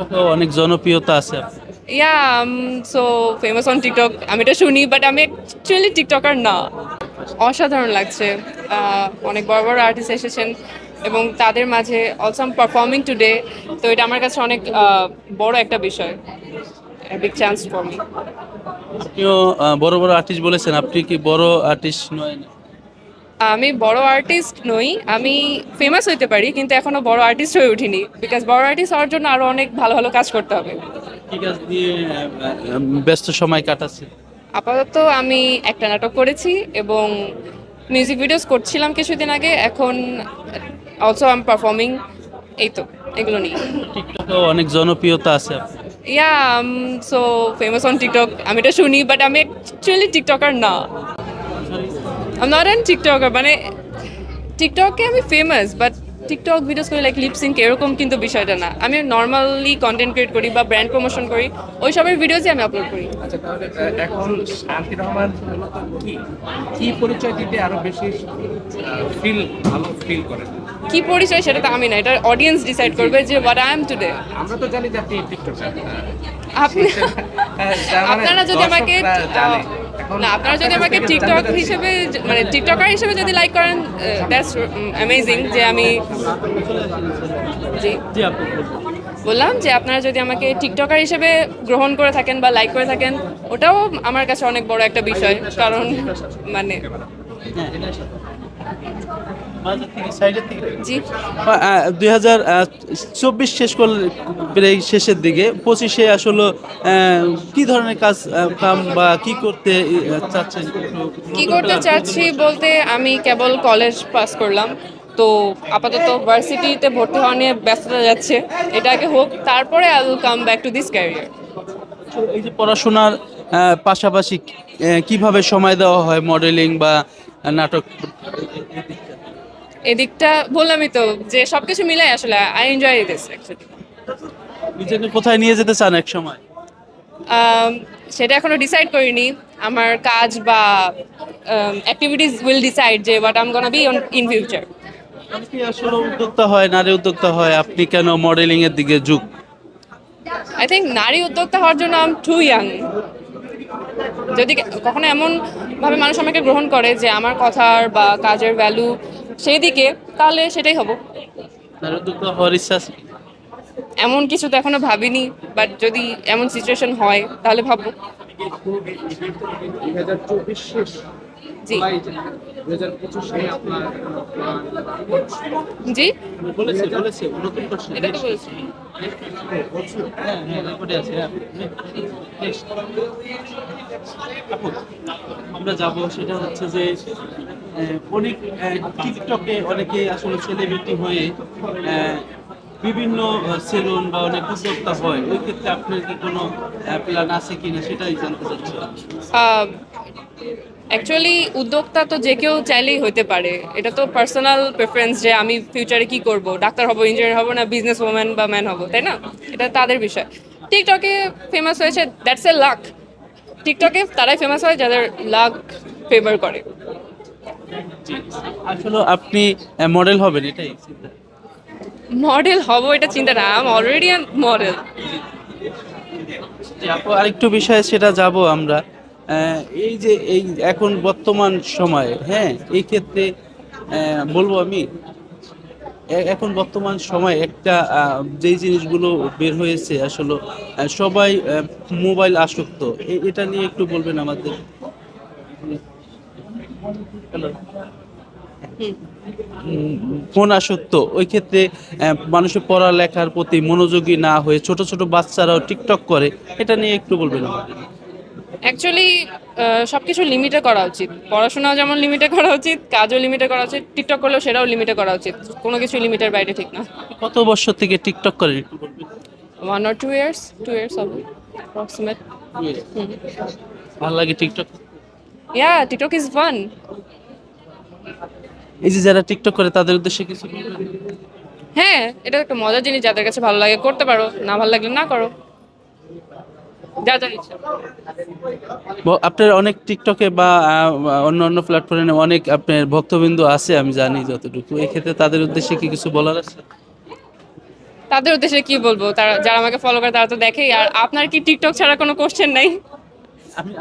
টিকটকে অনেক জনপ্রিয়তা আছে। Yeah so famous on TikTok আমি এটা শুনি বাট আমি অ্যাকচুয়ালি টিকটকার না। অসাধারণ লাগছে। আহ, অনেক বড় বড় আর্টিস্ট এসেছেন এবং তাদের মাঝে অলসো আম পারফর্মিং টুডে তো এটা আমার কাছে অনেক আহ, বড় একটা বিষয়। বিগ চান্স ফর মি আপনিও আহ, বড় বড় আর্টিস্ট বলেছেন আপনি কি বড় আর্টিস্ট নয়? আমি বড় আর্টিস্ট নই আমি ফেমাস হইতে পারি কিন্তু এখনও বড় আর্টিস্ট হয়ে উঠিনি বিকজ বড় আর্টিস্ট হওয়ার জন্য আরও অনেক ভালো ভালো কাজ করতে হবে। কি কাজ দিয়ে আহ, আহ, ব্যস্ত সময় কাটাচ্ছে আপাতত আমি একটা নাটক করেছি এবং মিউজিক ভিডিওস করছিলাম কিছুদিন আগে এখন অলসো আম পারফর্মিং এই তো এগুলো নিয়ে। টিকটকে অনেক জনপ্রিয়তা আছে। Yeah so famous on TikTok আমি এটা শুনি বাট আমি অ্যাকচুয়ালি টিকটকার না। আমি নট অ্যান টিকটকার মানে টিকটকে আমি ফেমাস বাট টিকটক ভিডিওস করি লাইক লিপসিঙ্ক এরকম কিন্তু বিষয়টা না। আমি নর্মালি কন্টেন্ট ক্রিয়েট করি বা ব্র্যান্ড প্রমোশন করি ওই সবের ভিডিওসই আমি আপলোড করি। আচ্ছা এখন শান্তি রহমান কি? কি পরিচয় দিতে আরও বেশি ফিল ভালো ফিল করেন কি পরিচয় সেটা তো আমি না এটা অডিয়েন্স ডিসাইড করবে যে হোয়াট আই এম টুডে আমরা তো জানি যে আপনি টিকটকার আপনি আপনারা যদি আমাকে না আপনারা যদি আমাকে টিকটক হিসেবে মানে টিকটকার হিসেবে যদি লাইক করেন দ্যাটস অ্যামেজিং যে আমি জি। বললাম যে আপনারা যদি আমাকে টিকটকার হিসেবে গ্রহণ করে থাকেন বা লাইক করে থাকেন ওটাও আমার কাছে অনেক বড় একটা বিষয় কারণ মানে জি। দুই হাজার চব্বিশ শেষ করলে প্রায় শেষের দিকে পঁচিশে আসলে কি ধরনের কাজ কাম বা কি করতে চাচ্ছেন? কি করতে চাচ্ছি বলতে আমি কেবল কলেজ পাস করলাম। তো আপাতত ভার্সিটিতে ভর্তি হওয়া নিয়ে ব্যস্ততা যাচ্ছে। এটা আগে হোক তারপরে I will come back to this career এই যে পড়াশোনার পাশাপাশি কীভাবে সময় দেওয়া হয় মডেলিং বা নাটক? এদিকটা বললামই তো যে সবকিছু মিলাই আসলে আই এনজয় দিস অ্যাকচুয়ালি নিজেকে কোথায় নিয়ে যেতে চান এক সময় সেটা এখনও ডিসাইড করিনি। আমার কাজ বা অ্যাক্টিভিটিস উইল ডিসাইড যে what am gonna be in future অনেকে আসলে উদ্যোক্তা হয় নারী উদ্যোক্তা হয়? আপনি কেন মডেলিং এর দিকে ঝুঁক? আই থিঙ্ক নারী উদ্যোক্তা হওয়ার জন্য আম টু ইয়াং যদি কখনো এমন ভাবে মানুষ আমাকে গ্রহণ করে যে আমার কথার বা কাজের ভ্যালু সেই দিকে তাহলে সেটাই হব। নারী হওয়ার ইচ্ছা আছে? এমন কিছু তো এখনও ভাবিনি বাট যদি এমন সিচুয়েশন হয় তাহলে ভাববো। দুই হাজার চব্বিশ শেষ। জি। জি। এটা তো বলছি। হ্যাঁ হ্যাঁ হ্যাঁ আমরা যাব সেটা হচ্ছে যে অনেক টিকটকে অনেকে আসলে সেলিব্রিটি হয়ে বিভিন্ন সেলুন বা অনেক উদ্যোক্তা হয় ওই ক্ষেত্রে আপনার কি কোনো প্ল্যান আছে কিনা সেটাই জানতে চাচ্ছি অ্যাকচুয়ালি উদ্যোক্তা তো যে কেউ চাইলেই হতে পারে। এটা তো পার্সোনাল প্রেফারেন্স যে আমি ফিউচারে কি করব? ডাক্তার হব ইঞ্জিনিয়ার হব না বিজনেস ওম্যান বা ম্যান হব তাই না? এটা তাদের বিষয়। টিকটকে ফেমাস হয়েছে দ্যাটস এ লাক টিকটকে তারাই ফেমাস হয় যাদের লাক ফেভার করে। আসলে আপনি মডেল হবেন এটাই চিন্তা। মডেল হব এটা চিন্তা না আম অলরেডি মডেল আরেকটু বিষয়ে সেটা যাব আমরা। এই যে এই এখন বর্তমান সময়ে হ্যাঁ এই ক্ষেত্রে বলব আমি এখন বর্তমান সময় একটা যেই জিনিসগুলো বের হয়েছে আসলে সবাই মোবাইল আসক্ত। এটা নিয়ে একটু বলবেন আমাদের। ফোন আসক্ত ওই ক্ষেত্রে মানুষের পড়ালেখার প্রতি মনোযোগী না হয়ে ছোট ছোট বাচ্চারাও টিকটক করে এটা নিয়ে একটু বলবেন আমাদের। অ্যাকচুয়ালি সব কিছু লিমিটে করা উচিত। পড়াশোনাও যেমন লিমিটে করা উচিত কাজও লিমিটে করা উচিত টিকটক করলেও সেটাও লিমিটে করা উচিত। কোনো কিছু লিমিটের বাইরে ঠিক না। কত বছর থেকে টিকটক করে? One or two years two years হবে অ্যাপ্রক্সিমেট ভালো লাগে TikTok yeah TikTok is fun এই যে যারা টিকটক করে তাদের উদ্দেশ্যে কিছু হ্যাঁ এটা একটা মজার জিনিস যাদের কাছে ভালো লাগে করতে পারো। না ভালো লাগলে না করো। যা যা ইচ্ছা। আপনার অনেক টিকটকে বা অন্য অন্য প্ল্যাটফর্মে অনেক আপনার ভক্তবিন্দু আছে আমি জানি যতটুকু। এই ক্ষেত্রে তাদের উদ্দেশ্যে কি কিছু বলার আছে? তাদের উদ্দেশ্যে কি বলব? তারা যারা আমাকে ফলো করে তারা তো দেখেই আর আপনার কি টিকটক ছাড়া কোনো কোশ্চেন নাই? আমি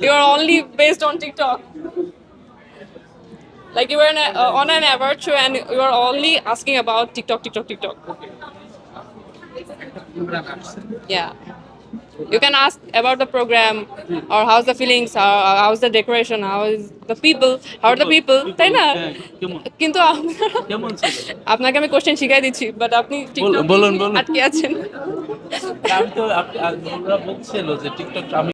TikTok are only based on TikTok. Like you were in a, uh, on an award show and you are only asking about TikTok, TikTok, TikTok. Programme আসছে Yeah. You can ask about the program or how's the feelings, how, how's the decoration, how is the people, how are the people, তাই না? হ্যাঁ, কিন্তু আপনাকে আমি question শিখাই দিচ্ছি but আপনি বলুন, বলুন, বলুন। আটকে আছেন আমি তো আপনি বলছিল যে টিকটক আমি